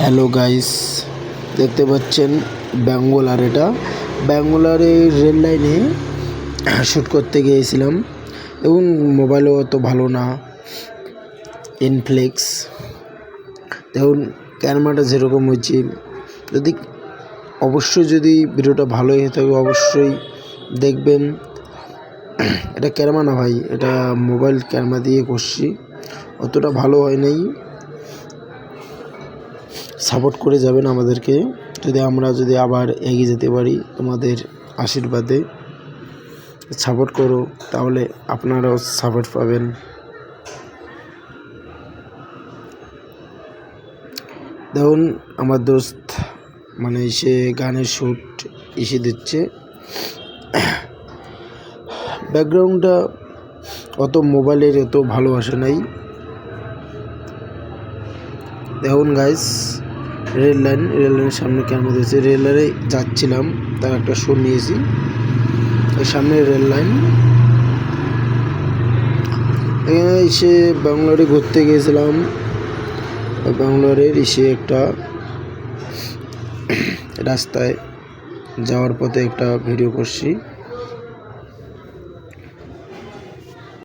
Hello guys দেখতে পাচ্ছেন ব্যাঙ্গোলার এটা। ব্যাঙ্গোলারে রেল লাইনে শ্যুট করতে গিয়েছিলাম। এবং মোবাইলও অত ভালো না। ইনফ্লেক্স দেখুন, ক্যামেরাটা যেরকম হয়েছে। যদি, অবশ্যই যদি ভিডিওটা ভালো হয়ে থাকে, অবশ্যই দেখবেন। এটা ক্যামেরা না ভাই, এটা মোবাইল ক্যামেরা দিয়ে করছি। অতটা ভালো হয় নাই। সাপোর্ট করে যাবেন আমাদেরকে। যদি আমরা যদি আবার এগিয়ে যেতে পারি তোমাদের আশীর্বাদে সাপোর্ট করো, তাহলে আপনারাও সাপোর্ট পাবেন। দেখুন, আমার দোস্ত মানে এসে গানের শ্যুট এসে দিচ্ছে। ব্যাকগ্রাউন্ডটা অত মোবাইলের এত ভালো আসে নাই। দেখুন গাইস রেল লাইন, রেল লাইনের সামনে ক্যামেরা দিয়েছে রেল লাইনে যাচ্ছিলাম, তার একটা শো নিয়েছি। এই সামনে রেল লাইন। এখানে এসে ব্যাঙ্গালোরে ঘুরতে গিয়েছিলাম। ব্যাঙ্গালোরের এসে একটা রাস্তায় যাওয়ার পথে একটা ভিডিও করছি।